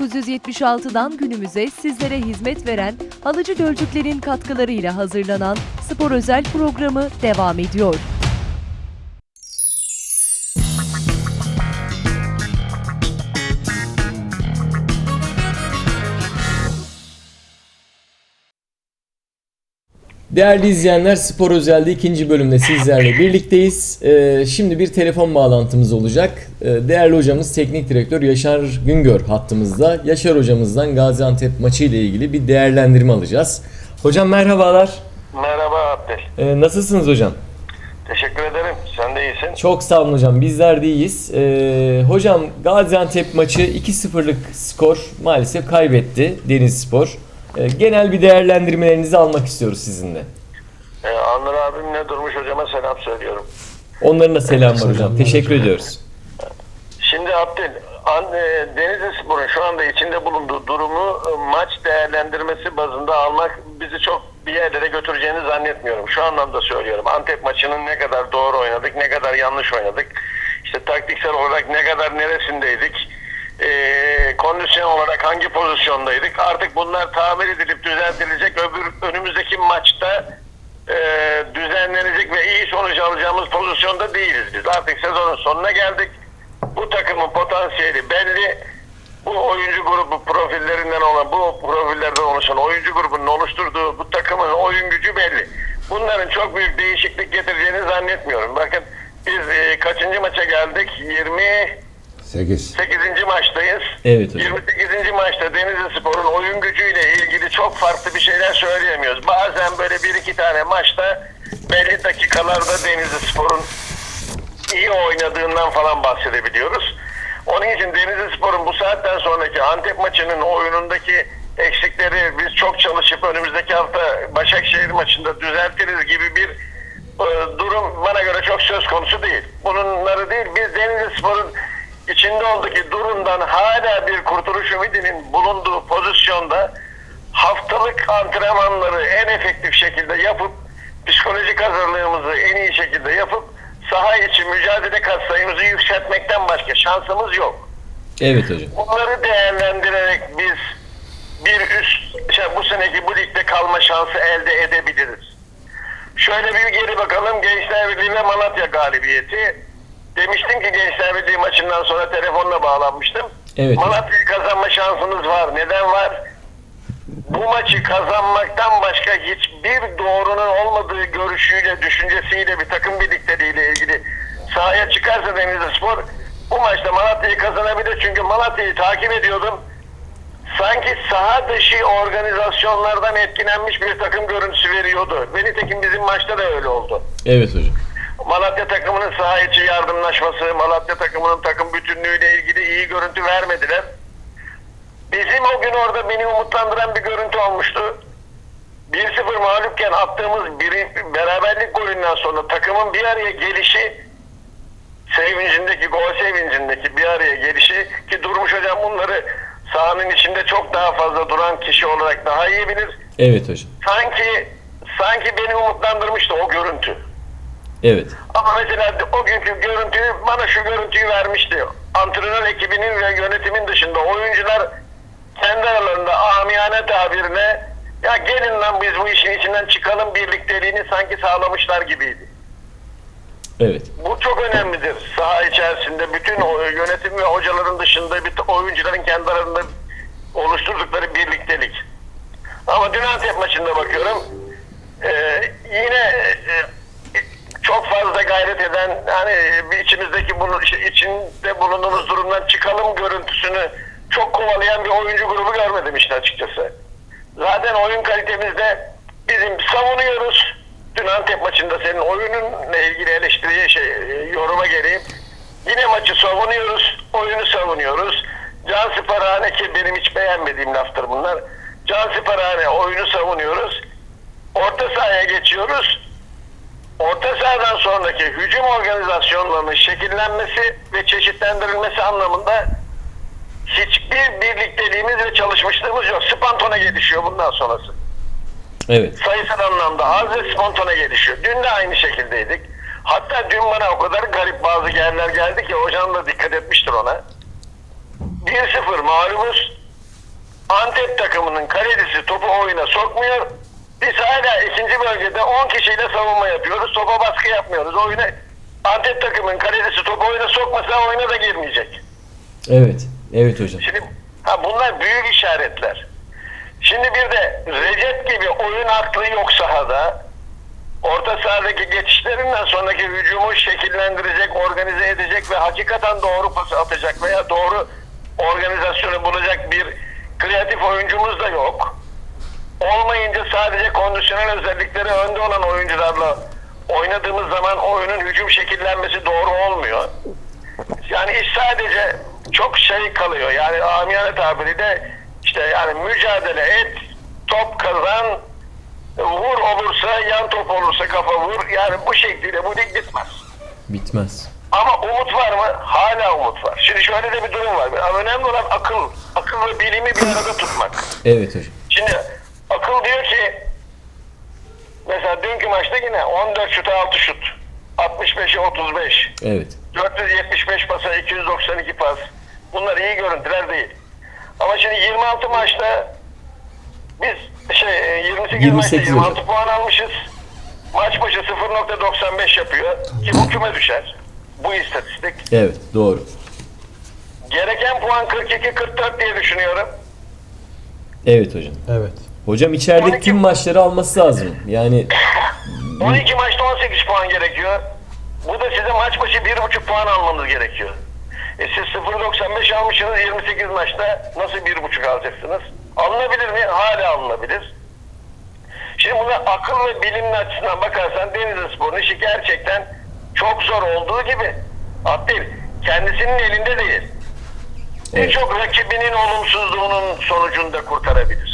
1976'dan günümüze sizlere hizmet veren Halıcı Gölcükler'in katkılarıyla hazırlanan spor özel programı devam ediyor. Değerli izleyenler Spor Özel'de ikinci bölümde sizlerle birlikteyiz. Ee, şimdi bir telefon bağlantımız olacak. Ee, değerli hocamız Teknik Direktör Yaşar Güngör hattımızda. Yaşar hocamızdan Gaziantep maçı ile ilgili bir değerlendirme alacağız. Hocam merhabalar. Merhaba Abdel. Ee, nasılsınız hocam? Teşekkür ederim. Sen de iyisin. Çok sağ olun hocam. Bizler de iyiyiz. Ee, hocam Gaziantep maçı 2-0'lık skor maalesef kaybetti Denizspor. Ee, genel bir değerlendirmelerinizi almak istiyoruz sizinle. Ee, Anlar abimle Durmuş hocama selam söylüyorum. Onların da selam var hocam. Teşekkür ediyoruz. Şimdi Abdel, An- e, Denizli Spor'un şu anda içinde bulunduğu durumu e, maç değerlendirmesi bazında almak bizi çok bir yerlere götüreceğini zannetmiyorum. Şu anlamda söylüyorum. Antep maçının ne kadar doğru oynadık, ne kadar yanlış oynadık. İşte taktiksel olarak ne kadar neresindeydik. E, kondisyon olarak hangi pozisyondaydık. Artık bunlar tamir edilip düzeltilecek. Öbür önümüzdeki maçta e, düzenlenecek ve iyi sonuç alacağımız pozisyonda değiliz biz. Artık sezonun sonuna geldik. Bu takımın potansiyeli belli. Bu oyuncu grubu profillerinden olan, bu profillerden oluşan oyuncu grubunun oluşturduğu bu takımın oyun gücü belli. Bunların çok büyük değişiklik getireceğini zannetmiyorum. Bakın biz e, kaçıncı maça geldik? 20 8. 8. maçtayız. Evet hocam. 28. maçta Denizli Spor'un oyun gücüyle ilgili çok farklı bir şeyler söyleyemiyoruz. Bazen böyle bir iki tane maçta belli dakikalarda Denizli Spor'un iyi oynadığından falan bahsedebiliyoruz. Onun için Denizli Spor'un bu saatten sonraki Antep maçının oyunundaki eksikleri biz çok çalışıp önümüzdeki hafta Başakşehir maçında düzeltiriz gibi bir e, durum bana göre çok söz konusu değil. Bunları değil biz Denizli Spor'un içinde olduğu durumdan hala bir kurtuluş ümidinin bulunduğu pozisyonda haftalık antrenmanları en efektif şekilde yapıp psikolojik hazırlığımızı en iyi şekilde yapıp saha içi mücadele katsayımızı yükseltmekten başka şansımız yok. Evet hocam. Bunları değerlendirerek biz bir üst şey, bu seneki bu ligde kalma şansı elde edebiliriz. Şöyle bir geri bakalım Gençler Birliği ve Malatya galibiyeti. Demiştim ki Gençler Birliği maçından sonra telefonla bağlanmıştım. Evet. Malatya'yı kazanma şansınız var. Neden var? Bu maçı kazanmaktan başka hiçbir doğrunun olmadığı görüşüyle, düşüncesiyle bir takım birlikteliğiyle ilgili sahaya çıkarsa Denizli Spor bu maçta Malatya'yı kazanabilir. Çünkü Malatya'yı takip ediyordum. Sanki saha dışı organizasyonlardan etkilenmiş bir takım görüntüsü veriyordu. Ve nitekim bizim maçta da öyle oldu. Evet hocam. Malatya takımının saha içi yardımlaşması, Malatya takımının takım bütünlüğüyle ilgili iyi görüntü vermediler. Bizim o gün orada beni umutlandıran bir görüntü olmuştu. 1-0 mağlupken attığımız bir beraberlik golünden sonra takımın bir araya gelişi sevincindeki, gol sevincindeki bir araya gelişi ki Durmuş Hocam bunları sahanın içinde çok daha fazla duran kişi olarak daha iyi bilir. Evet hocam. Sanki sanki beni umutlandırmıştı o görüntü. Evet. Ama mesela o günkü görüntüyü bana şu görüntüyü vermişti. Antrenör ekibinin ve yönetimin dışında oyuncular kendi aralarında amiyane tabirine ya gelin lan biz bu işin içinden çıkalım birlikteliğini sanki sağlamışlar gibiydi. Evet. Bu çok önemlidir. Saha içerisinde bütün yönetim ve hocaların dışında bir oyuncuların kendi aralarında oluşturdukları birliktelik. Ama dün Antep maçında bakıyorum e, yine e, çok fazla gayret eden hani bir içimizdeki bunu içinde bulunduğumuz durumdan çıkalım görüntüsünü çok kovalayan bir oyuncu grubu görmedim işte açıkçası. Zaten oyun kalitemizde bizim savunuyoruz. Dün Antep maçında senin oyununla ilgili eleştiriye şey e, yoruma geleyim. Yine maçı savunuyoruz, oyunu savunuyoruz. Can Siparhane ki benim hiç beğenmediğim laftır bunlar. Can Siparhane oyunu savunuyoruz. Orta sahaya geçiyoruz. Orta sahadan sonraki hücum organizasyonlarının şekillenmesi ve çeşitlendirilmesi anlamında hiçbir birlikteliğimiz ve çalışmışlığımız yok. Spontane gelişiyor bundan sonrası. Evet. Sayısal anlamda az ve spontane gelişiyor. Dün de aynı şekildeydik. Hatta dün bana o kadar garip bazı yerler geldi ki hocam da dikkat etmiştir ona. 1-0 mağlubuz. Antep takımının kalecisi topu oyuna sokmuyor. Biz hala ikinci bölgede 10 kişiyle savunma yapıyoruz. Topa baskı yapmıyoruz. Oyuna Antep takımının kalecisi topu oyuna sokmasa oyuna da girmeyecek. Evet. Evet hocam. Şimdi ha bunlar büyük işaretler. Şimdi bir de Recep gibi oyun aklı yok sahada. Orta sahadaki geçişlerinden sonraki hücumu şekillendirecek, organize edecek ve hakikaten doğru pası atacak veya doğru organizasyonu bulacak bir kreatif oyuncumuz da yok. Olmayınca sadece kondisyonel özellikleri önde olan oyuncularla oynadığımız zaman oyunun hücum şekillenmesi doğru olmuyor. Yani iş sadece çok şey kalıyor. Yani amiyane tabiriyle işte yani mücadele et, top kazan, vur olursa, yan top olursa kafa vur. Yani bu şekilde bu lig bitmez. Bitmez. Ama umut var mı? Hala umut var. Şimdi şöyle de bir durum var. Ama Önemli olan akıl. Akıl ve bilimi bir arada tutmak. Evet hocam. Şimdi akıl diyor ki mesela dünkü maçta yine 14 şuta 6 şut. 65'e 35. Evet. 475 pasa 292 pas. Bunlar iyi görüntüler değil. Ama şimdi 26 maçta biz şey 28, 28 maçta 26 hocam. puan almışız. Maç başı 0.95 yapıyor ki bu küme düşer. Bu istatistik. Evet. Doğru. Gereken puan 42-44 diye düşünüyorum. Evet hocam. Evet. Hocam içeride 12 tüm maçları alması lazım. Yani 12 maçta 18 puan gerekiyor. Bu da size maç başı 1.5 puan almanız gerekiyor. E siz 0.95 almışsınız 28 maçta nasıl 1.5 alacaksınız? Alınabilir mi? Hala alınabilir. Şimdi buna akıl ve bilimli açısından bakarsan Denizli Spor'un işi gerçekten çok zor olduğu gibi Abdül kendisinin elinde değil. Evet. Birçok rakibinin olumsuzluğunun sonucunda kurtarabilir.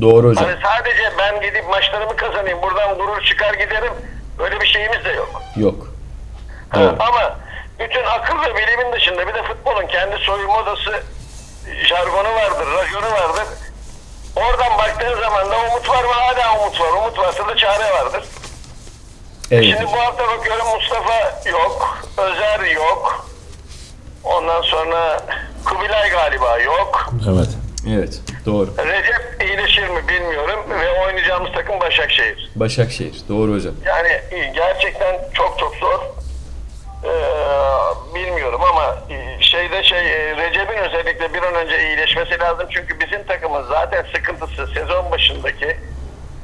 Doğru hocam. Hani sadece ben gidip maçlarımı kazanayım, buradan gurur çıkar giderim. Öyle bir şeyimiz de yok. Yok. Ha, Doğru. Ama bütün akıl ve bilimin dışında bir de futbolun kendi soyunma odası jargonu vardır, rajonu vardır. Oradan baktığın zaman da umut var mı? Hala umut var. Umut varsa da çare vardır. Evet. Şimdi bu hafta bakıyorum Mustafa yok, Özer yok. Ondan sonra Kubilay galiba yok. Evet. Evet. Doğru. İyileşir mi bilmiyorum ve oynayacağımız takım Başakşehir. Başakşehir. Doğru hocam. Yani gerçekten çok çok zor. Ee, bilmiyorum ama şeyde şey e, Recep'in özellikle bir an önce iyileşmesi lazım. Çünkü bizim takımın zaten sıkıntısı sezon başındaki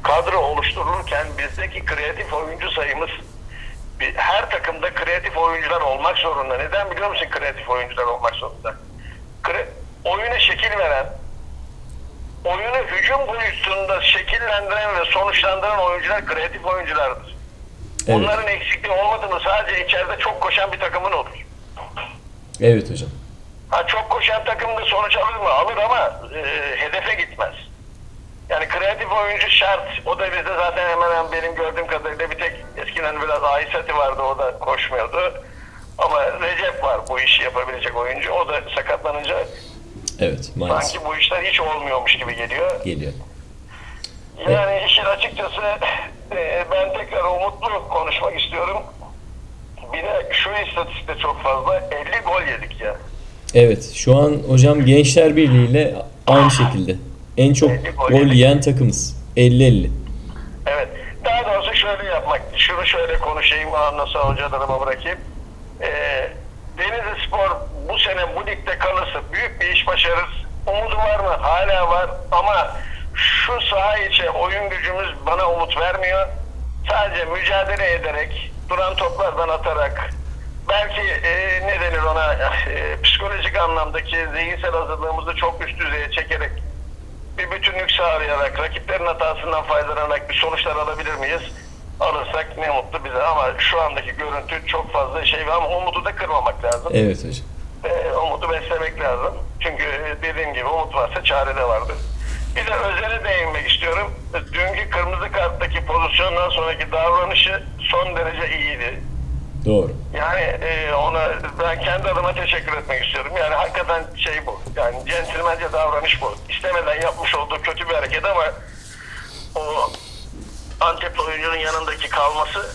kadro oluşturulurken bizdeki kreatif oyuncu sayımız her takımda kreatif oyuncular olmak zorunda. Neden biliyor musun kreatif oyuncular olmak zorunda? Kre- oyuna şekil veren, oyunu hücum boyutunda şekillendiren ve sonuçlandıran oyuncular kreatif oyunculardır. Evet. Onların eksikliği olmadığını sadece içeride çok koşan bir takımın olur. Evet hocam. Ha çok koşan takım da sonuç alır mı? Alır ama e, hedefe gitmez. Yani kreatif oyuncu şart. O da bizde zaten hemen hemen benim gördüğüm kadarıyla bir tek eskiden biraz Aysati vardı o da koşmuyordu. Ama Recep var bu işi yapabilecek oyuncu. O da sakatlanınca Evet. Maalesef. sanki bu işler hiç olmuyormuş gibi geliyor. Geliyor. Yani işin açıkçası e, ben tekrar umutlu konuşmak istiyorum. Bir de şu istatistikte çok fazla 50 gol yedik ya. Evet. Şu an hocam Gençler Birliği ile aynı şekilde. En çok gol yiyen takımız. 50-50. Evet. Daha doğrusu şöyle yapmak. Şunu şöyle konuşayım. Sonra hocalarıma bırakayım. Ee, Denizli Spor bu sene bu ligde kalırsa büyük bir iş başarır. Umudu var mı? Hala var. Ama şu saha içi oyun gücümüz bana umut vermiyor. Sadece mücadele ederek, duran toplardan atarak, belki e, ne denir ona e, psikolojik anlamdaki zihinsel hazırlığımızı çok üst düzeye çekerek bir bütünlük sağlayarak, rakiplerin hatasından faydalanarak bir sonuçlar alabilir miyiz? Alırsak ne mutlu bize ama şu andaki görüntü çok fazla şey ama umudu da kırmamak lazım. Evet hocam. Ee, umudu beslemek lazım. Çünkü e, dediğim gibi umut varsa çare de vardır. Bir de özele değinmek istiyorum. Dünkü kırmızı karttaki pozisyondan sonraki davranışı son derece iyiydi. Doğru. Yani e, ona ben kendi adıma teşekkür etmek istiyorum. Yani hakikaten şey bu. Yani centilmence davranış bu. İstemeden yapmış olduğu kötü bir hareket ama o Antep oyuncunun yanındaki kalması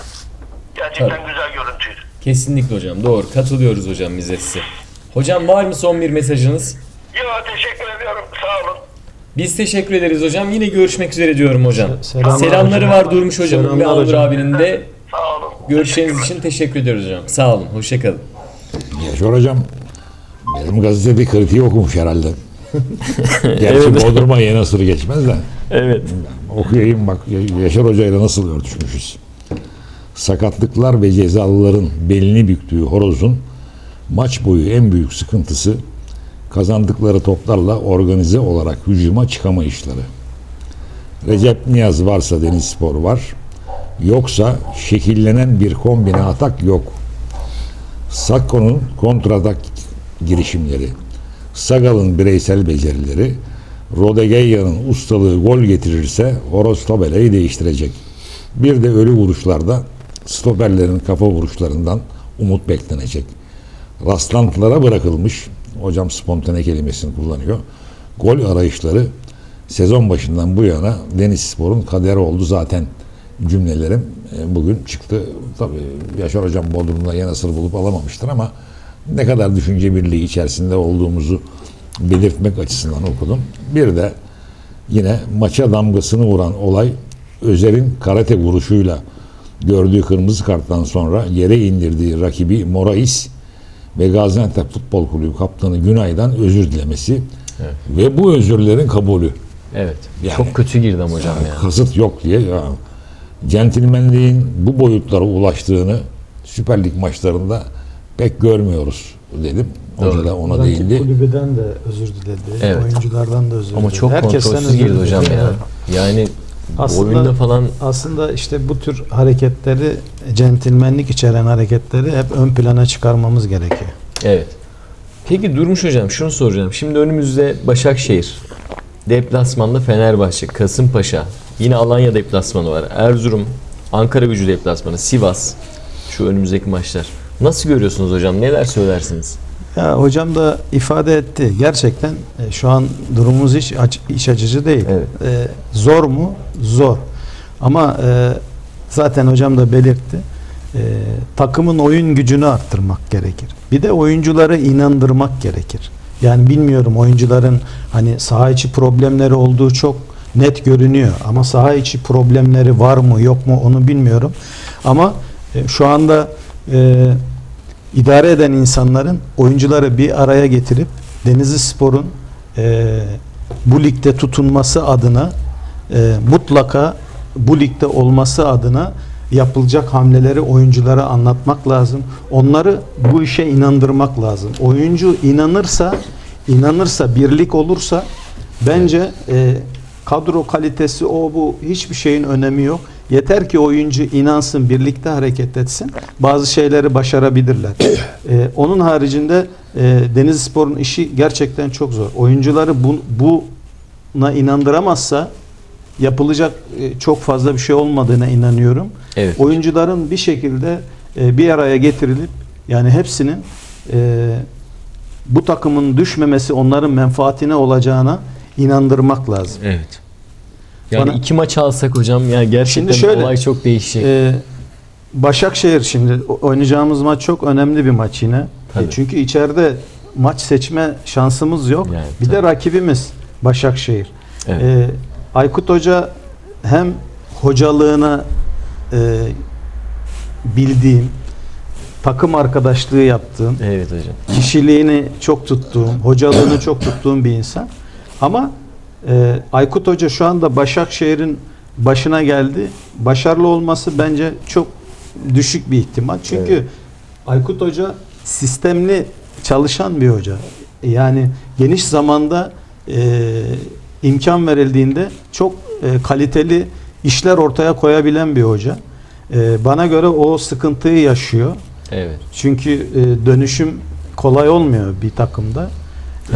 gerçekten Tabii. güzel görüntüydü. Kesinlikle hocam. Doğru. Katılıyoruz hocam biz de size. Hocam var mı son bir mesajınız? Yo teşekkür ediyorum. Sağ olun. Biz teşekkür ederiz hocam. Yine görüşmek üzere diyorum hocam. Se- selamlar Selamları hocam. var Durmuş hocamın ve Selamlar Anur hocam. abinin de Sağ olun. görüşleriniz için teşekkür ediyoruz hocam. Sağ olun. Hoşçakalın. Yaşar hocam benim gazetede kritiği okumuş herhalde. Gerçi Bodrum'a yeni asırı geçmez de. Evet. Okuyayım bak Yaşar Hoca ile nasıl örtüşmüşüz. Sakatlıklar ve cezalıların belini büktüğü horozun maç boyu en büyük sıkıntısı kazandıkları toplarla organize olarak hücuma çıkamayışları. Recep Niyaz varsa Deniz Spor var. Yoksa şekillenen bir kombine atak yok. Sakko'nun kontratak girişimleri, Sagal'ın bireysel becerileri, Rodegeyya'nın ustalığı gol getirirse Horoz tabelayı değiştirecek. Bir de ölü vuruşlarda stoperlerin kafa vuruşlarından umut beklenecek. Rastlantılara bırakılmış, hocam spontane kelimesini kullanıyor. Gol arayışları sezon başından bu yana Deniz Spor'un kaderi oldu zaten cümlelerim e, bugün çıktı. Tabii Yaşar Hocam Bodrum'da yeni asır bulup alamamıştır ama ne kadar düşünce birliği içerisinde olduğumuzu belirtmek açısından okudum. Bir de yine maça damgasını vuran olay Özer'in karate vuruşuyla gördüğü kırmızı karttan sonra yere indirdiği rakibi Morais ve Gaziantep Futbol Kulübü kaptanı Günay'dan özür dilemesi ve bu özürlerin kabulü. Evet. Yani- Çok kötü girdim hocam ya. Kasıt yok diye ya. Centilmenliğin bu boyutlara ulaştığını Süper Lig maçlarında pek görmüyoruz dedim. Hoca da ona Rakip değindi. kulübeden de özür diledi. Evet. Oyunculardan da özür diledi. Ama çok Herkesten kontrolsüz girdi diledi. hocam ya. Yani Aslında- oyunda falan Aslında işte bu tür hareketleri, centilmenlik içeren hareketleri hep ön plana çıkarmamız gerekiyor. Evet. Peki Durmuş hocam şunu soracağım. Şimdi önümüzde Başakşehir, deplasmanda Fenerbahçe, Kasımpaşa, yine Alanya deplasmanı var. Erzurum, Ankara gücü deplasmanı, Sivas. Şu önümüzdeki maçlar. Nasıl görüyorsunuz hocam? Neler söylersiniz? Ya hocam da ifade etti. Gerçekten e, şu an durumumuz hiç aç, iç açıcı değil. Evet. E, zor mu? Zor. Ama e, zaten hocam da belirtti. E, takımın oyun gücünü arttırmak gerekir. Bir de oyuncuları inandırmak gerekir. Yani bilmiyorum oyuncuların hani saha içi problemleri olduğu çok net görünüyor. Ama saha içi problemleri var mı yok mu onu bilmiyorum. Ama e, şu anda e, idare eden insanların oyuncuları bir araya getirip Denizli Spor'un e, bu ligde tutunması adına e, mutlaka bu ligde olması adına yapılacak hamleleri oyunculara anlatmak lazım. Onları bu işe inandırmak lazım. Oyuncu inanırsa, inanırsa, birlik olursa bence e, kadro kalitesi o bu hiçbir şeyin önemi yok. Yeter ki oyuncu inansın, birlikte hareket etsin. Bazı şeyleri başarabilirler. E, onun haricinde e, Denizlispor'un işi gerçekten çok zor. Oyuncuları bu, buna inandıramazsa yapılacak e, çok fazla bir şey olmadığına inanıyorum. Evet. Oyuncuların bir şekilde e, bir araya getirilip yani hepsinin e, bu takımın düşmemesi onların menfaatine olacağına inandırmak lazım. Evet. Yani Bana- iki maç alsak hocam ya gerçekten Şimdi şöyle, olay çok değişecek. Ee, Başakşehir şimdi oynayacağımız maç çok önemli bir maç yine. Tabii. E, çünkü içeride maç seçme şansımız yok. Yani, bir de tabii. rakibimiz Başakşehir. Evet. Ee, Aykut Hoca hem hocalığına e, bildiğim, takım arkadaşlığı yaptığım, evet hocam. kişiliğini çok tuttuğum, hocalığını çok tuttuğum bir insan. Ama e, Aykut Hoca şu anda Başakşehir'in başına geldi. Başarılı olması bence çok düşük bir ihtimal. Çünkü Evet. Aykut Hoca sistemli çalışan bir hoca. Yani geniş zamanda e, imkan verildiğinde çok e, kaliteli işler ortaya koyabilen bir hoca. E, bana göre o sıkıntıyı yaşıyor. Evet. Çünkü e, dönüşüm kolay olmuyor bir takımda.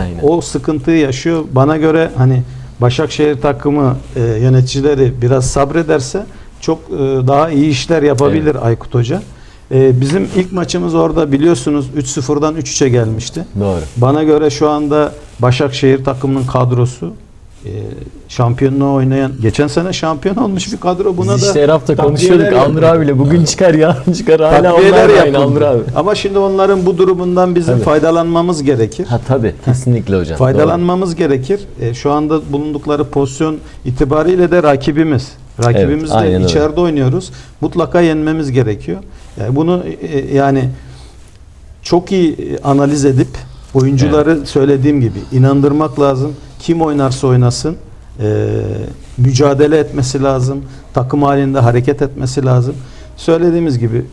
Aynen. O sıkıntıyı yaşıyor. Bana göre hani Başakşehir takımı e, yöneticileri biraz sabrederse çok e, daha iyi işler yapabilir Aykut Hoca. E, bizim ilk maçımız orada biliyorsunuz 3-0'dan 3-3'e gelmişti. Doğru. Bana göre şu anda Başakşehir takımının kadrosu e, şampiyonluğu oynayan geçen sene şampiyon olmuş bir kadro buna Biz da işte her hafta konuşuyorduk Alnur abiyle. Bugün çıkar yarın çıkar hala onlar aynı. Alnur abi. Ama şimdi onların bu durumundan bizim Tabii. faydalanmamız gerekir. Ha tabii kesinlikle hocam. Faydalanmamız gerekir. E, şu anda bulundukları pozisyon itibariyle de rakibimiz. Rakibimiz Evet, de öyle. içeride oynuyoruz. Mutlaka yenmemiz gerekiyor. Yani bunu e, yani çok iyi e, analiz edip oyuncuları söylediğim gibi inandırmak lazım. Kim oynarsa oynasın e, mücadele etmesi lazım. Takım halinde hareket etmesi lazım. Söylediğimiz gibi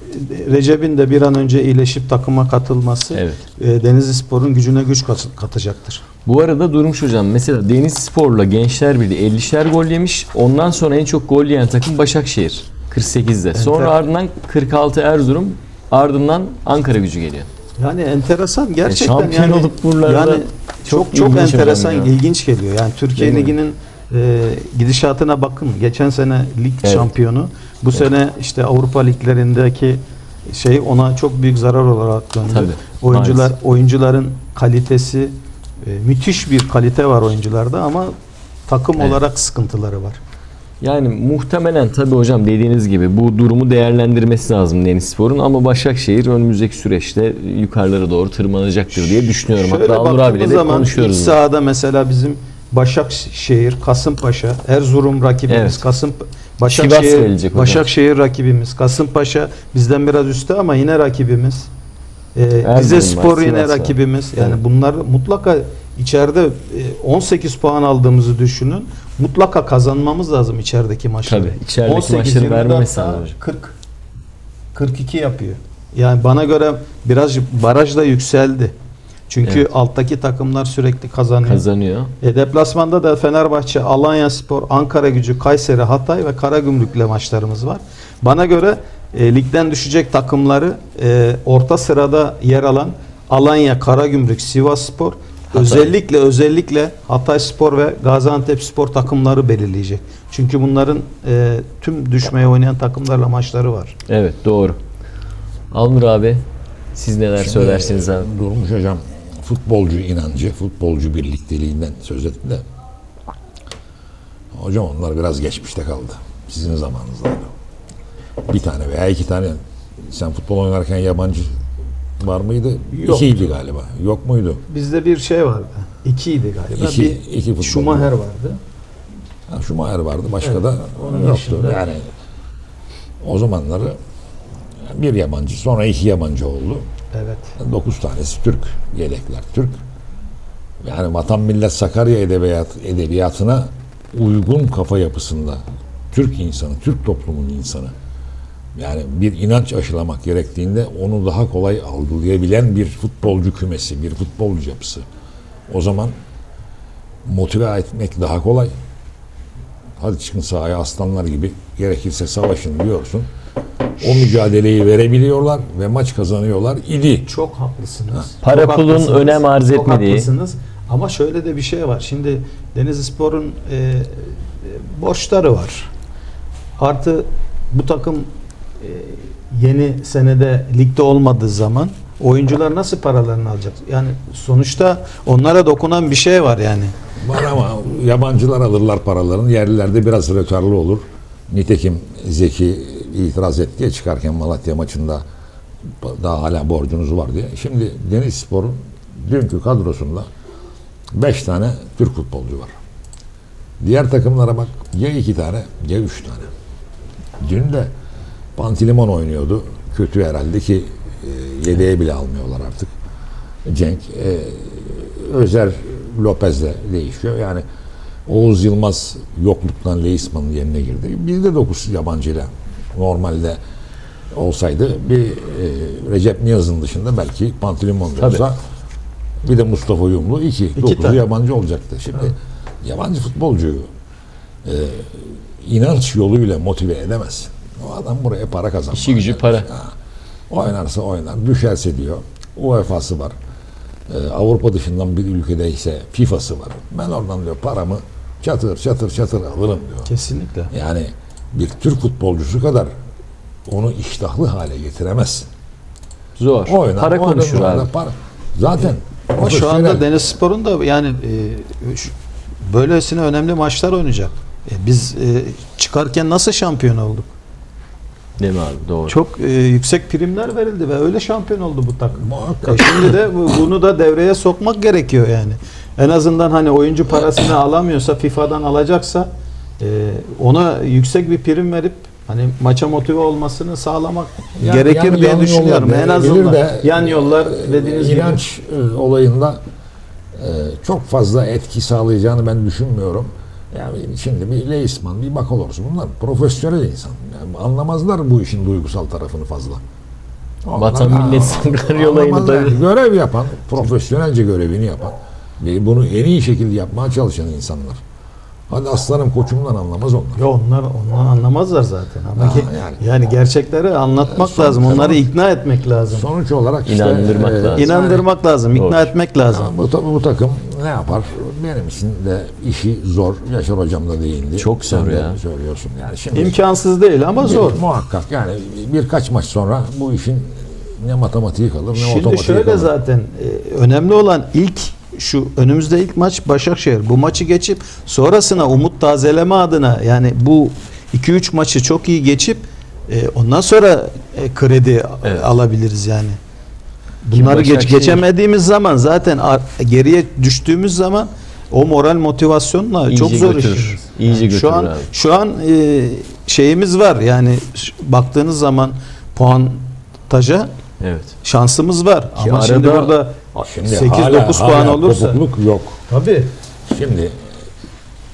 Recep'in de bir an önce iyileşip takıma katılması Evet. e, Denizli Spor'un gücüne güç kat- katacaktır. Bu arada Durmuş hocam mesela Deniz Spor'la Gençler Birliği 50'şer gol yemiş. Ondan sonra en çok gol yiyen takım Başakşehir 48'de. Sonra Enter- ardından 46 Erzurum ardından Ankara gücü geliyor. Yani enteresan gerçekten şampiyon yani, olup buralarda yani çok çok enteresan ya. ilginç geliyor. Yani Türkiye Değil? Ligi'nin e, gidişatına bakın. Geçen sene lig Evet. şampiyonu. Bu sene işte Avrupa liglerindeki şey ona çok büyük zarar olarak döndü. Tabii, Oyuncular maalesef. oyuncuların kalitesi e, müthiş bir kalite var oyuncularda ama takım Evet. olarak sıkıntıları var. Yani muhtemelen tabii hocam dediğiniz gibi bu durumu değerlendirmesi lazım Deniz Spor'un ama Başakşehir önümüzdeki süreçte yukarılara doğru tırmanacaktır diye düşünüyorum. Şöyle Hatta abiyle de zaman iç konuşuyoruz. bunu. sahada mesela bizim Başakşehir, Kasımpaşa, Erzurum rakibimiz, Evet. Kasım Başakşehir. Başakşehir rakibimiz, Kasımpaşa bizden biraz üstte ama yine rakibimiz. Ee, Rize Spor yine rakibimiz. Yani Evet. bunlar mutlaka içeride e, 18 puan aldığımızı düşünün. Mutlaka kazanmamız lazım içerideki maçları. Tabii, içerideki 18, maçları 24 vermemesi lazım hocam. 40 42 yapıyor. Yani bana göre biraz baraj da yükseldi. Çünkü Evet. alttaki takımlar sürekli kazanıyor. Kazanıyor. E, deplasmanda da Fenerbahçe, Alanya Spor, Ankara Gücü, Kayseri, Hatay ve Karagümrük'le maçlarımız var. Bana göre e, ligden düşecek takımları e, orta sırada yer alan Alanya, Karagümrük, Sivas Spor özellikle özellikle Hatay Spor ve Gaziantep Spor takımları belirleyecek. Çünkü bunların e, tüm düşmeye oynayan takımlarla maçları var. Evet doğru. Alnur abi siz neler Şimdi, söylersiniz abi? Durmuş hocam futbolcu inancı, futbolcu birlikteliğinden söz etti de hocam onlar biraz geçmişte kaldı. Sizin zamanınızda. Bir tane veya iki tane sen futbol oynarken yabancı var mıydı? Yoktu. İkiydi galiba. Yok muydu? Bizde bir şey vardı. İkiydi galiba. İki- bir iki futbolcu. Schumacher vardı. Ha, Schumacher vardı. Başka Evet, da onun yoktu. dışında- Yani o zamanları bir yabancı sonra iki yabancı oldu. Evet. 9 tanesi Türk yedekler Türk. Yani vatan millet Sakarya edebiyat, edebiyatına uygun kafa yapısında Türk insanı, Türk toplumunun insanı. Yani bir inanç aşılamak gerektiğinde onu daha kolay algılayabilen bir futbolcu kümesi, bir futbolcu yapısı. O zaman motive etmek daha kolay. Hadi çıkın sahaya aslanlar gibi gerekirse savaşın diyorsun. O mücadeleyi verebiliyorlar ve maç kazanıyorlar idi. Çok haklısınız. Para Çok pulun haklısınız. önem arz Çok etmediği. haklısınız. Ama şöyle de bir şey var. Şimdi Denizli Spor'un e, e, borçları var. Artı bu takım yeni senede ligde olmadığı zaman oyuncular nasıl paralarını alacak? Yani sonuçta onlara dokunan bir şey var yani. Var ama yabancılar alırlar paralarını. Yerlilerde biraz rötarlı olur. Nitekim Zeki itiraz etti çıkarken Malatya maçında daha hala borcunuz var diye. Şimdi Deniz Spor'un dünkü kadrosunda 5 tane Türk futbolcu var. Diğer takımlara bak ya 2 tane ya 3 tane. Dün de Pantilimon oynuyordu. Kötü herhalde ki e, yedeğe bile almıyorlar artık. Cenk e, Özer Lopez'le değişiyor. Yani Oğuz Yılmaz yokluktan Leisman'ın yerine girdi. Bizde 9 yabancıyla normalde olsaydı bir e, Recep Niyaz'ın dışında belki Pantilimon da olsa bir de Mustafa Yumlu iki, İki dokuzu tane. yabancı olacaktı. Şimdi yabancı futbolcuyu e, inanç yoluyla motive edemezsin. O adam buraya para kazanmak. İşi gücü para. Ha. Oynarsa oynar, düşerse diyor. UEFA'sı var. Ee, Avrupa dışından bir ülkede ise FIFA'sı var. Ben oradan diyor paramı çatır çatır çatır alırım diyor. Kesinlikle. Yani bir Türk futbolcusu kadar onu iştahlı hale getiremezsin. Zor. Oynar, Para oynar, konuşur oynar, abi. Para. Zaten Ama şu anda profesyonel- Deniz Spor'un da yani e, şu- böylesine önemli maçlar oynayacak. E, biz e, çıkarken nasıl şampiyon olduk? Değil mi abi? Doğru. Çok e, yüksek primler verildi ve öyle şampiyon oldu bu takım. Muhakkak. E, şimdi de bu- bunu da devreye sokmak gerekiyor yani. En azından hani oyuncu parasını alamıyorsa FIFA'dan alacaksa e, ona yüksek bir prim verip hani maça motive olmasını sağlamak Yani gerekir yan- diye yan düşünüyorum. yollar En gelir azından de, yan yollar dediğiniz gibi. İnanç e, olayında e, çok fazla etki sağlayacağını ben düşünmüyorum. Yani şimdi bir Leisman, bir Bakalos bunlar profesyonel insan. Yani anlamazlar bu işin duygusal tarafını fazla. Vatan Onlar- millet sınırları olayını Anlamazlar. tabii. Görev yapan, profesyonelce görevini yapan ve bunu en iyi şekilde yapmaya çalışan insanlar. Hadi aslanım koçumdan anlamaz onlar. Ya onlar onlar anlamazlar zaten ama Ha, yani. yani. gerçekleri anlatmak Son- lazım. Onları ikna etmek lazım. Sonuç olarak işte, İnandırmak e, lazım. İnandırmak lazım, ikna Doğru. etmek lazım. Ya bu, bu takım ne yapar? Benim için de işi zor. Yaşar hocam da değindi. Çok zor Sen ya. Söylüyorsun. Yani şimdi İmkansız değil ama zor. Muhakkak yani birkaç maç sonra bu işin ne matematiği kalır ne Şimdi otomatiği şöyle kalır. zaten e, önemli olan ilk şu önümüzde ilk maç Başakşehir. Bu maçı geçip sonrasına umut tazeleme adına yani bu 2-3 maçı çok iyi geçip e, ondan sonra e, kredi Evet. alabiliriz yani. Bunları geç, Başakşehir- geçemediğimiz zaman zaten geriye düştüğümüz zaman o moral motivasyonla İyice çok zor götürür. işimiz. İyice götürür şu an abi. şu an e, şeyimiz var yani baktığınız zaman puantaja Evet. şansımız var. Ki Ama şimdi arada- burada Şimdi 8-9 hala- puan hala olursa kopukluk yok. tabii Şimdi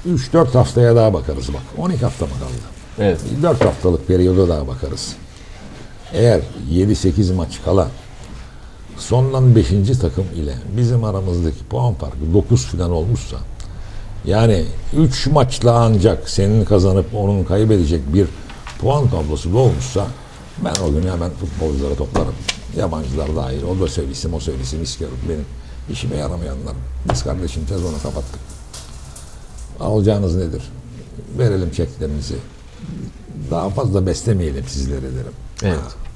3-4 haftaya daha bakarız bak. 12 hafta mı kaldı? Evet. 4 haftalık periyoda daha bakarız. Eğer 7-8 maç kala sondan 5. takım ile bizim aramızdaki puan farkı 9 falan olmuşsa yani 3 maçla ancak senin kazanıp onun kaybedecek bir puan tablosu doğmuşsa ben o gün hemen futbolcuları toplarım. Yabancılar dahil. O da söylesin, o söylesin istiyorum. Benim işime yaramayanlar. Biz kardeşim sezonu kapattık. Alacağınız nedir? Verelim çeklerinizi. Daha fazla beslemeyelim sizleri derim. Evet.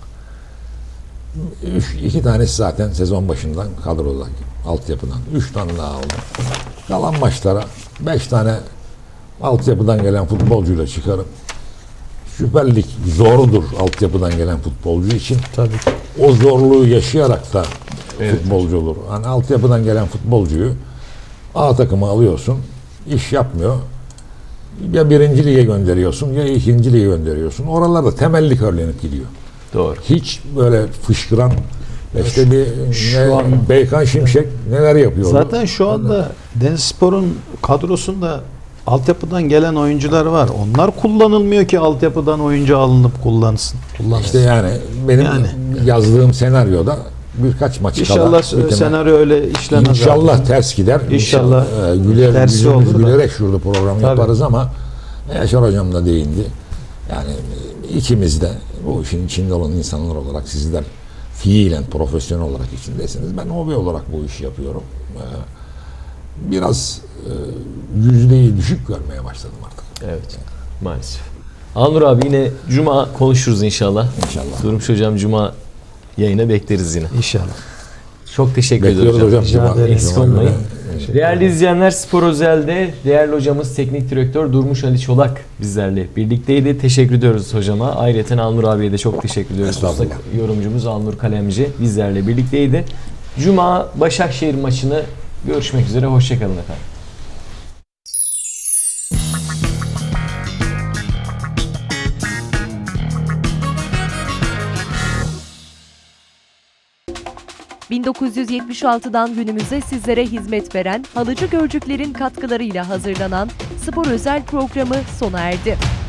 Üç, iki tanesi zaten sezon başından kadroda altyapıdan. Üç tane daha aldım. Kalan maçlara beş tane altyapıdan gelen futbolcuyla çıkarım. Süper Lig zordur altyapıdan gelen futbolcu için. tabii. O zorluğu yaşayarak da futbolcu olur. Hani altyapıdan gelen futbolcuyu A takıma alıyorsun. iş yapmıyor. Ya birinci lige gönderiyorsun ya ikinci lige gönderiyorsun. Oralarda temellik örlenip gidiyor Doğru. hiç böyle fışkıran işte bir Şu ne, an- Beykan Şimşek neler yapıyor. Zaten şu anda Denizspor'un kadrosunda altyapıdan gelen oyuncular var. Onlar kullanılmıyor ki altyapıdan oyuncu alınıp kullansın. kullansın. işte yani benim Yani. yazdığım senaryoda birkaç maç İnşallah kala bitene- senaryo öyle işlemez. İnşallah abi. ters gider. İnşallah e, güler, tersi olur da. gülerek şurada program Tabii. yaparız ama Yaşar Hocam da değindi. Yani ikimiz de bu işin içinde olan insanlar olarak sizler fiilen profesyonel olarak içindesiniz. Ben hobi olarak bu işi yapıyorum. E, Biraz e, yüzdeyi düşük görmeye başladım artık. Evet. Maalesef. Anur abi yine Cuma konuşuruz inşallah. İnşallah. Durmuş hocam Cuma yayına bekleriz yine. İnşallah. Çok teşekkür Bekliyoruz ediyoruz hocam. Rica Cuma- ederim. Eksik olmayın. İnşallah. Değerli izleyenler Spor Özel'de değerli hocamız teknik direktör Durmuş Ali Çolak bizlerle birlikteydi. Teşekkür ediyoruz hocama. Ayrıca Alnur abiye de çok teşekkür ediyoruz. Usta Yorumcumuz Alnur Kalemci bizlerle birlikteydi. Cuma Başakşehir maçını görüşmek üzere. Hoşçakalın efendim. ...1976'dan günümüze sizlere hizmet veren Halıcı Gölcükler'in katkılarıyla hazırlanan Spor Özel programı sona erdi.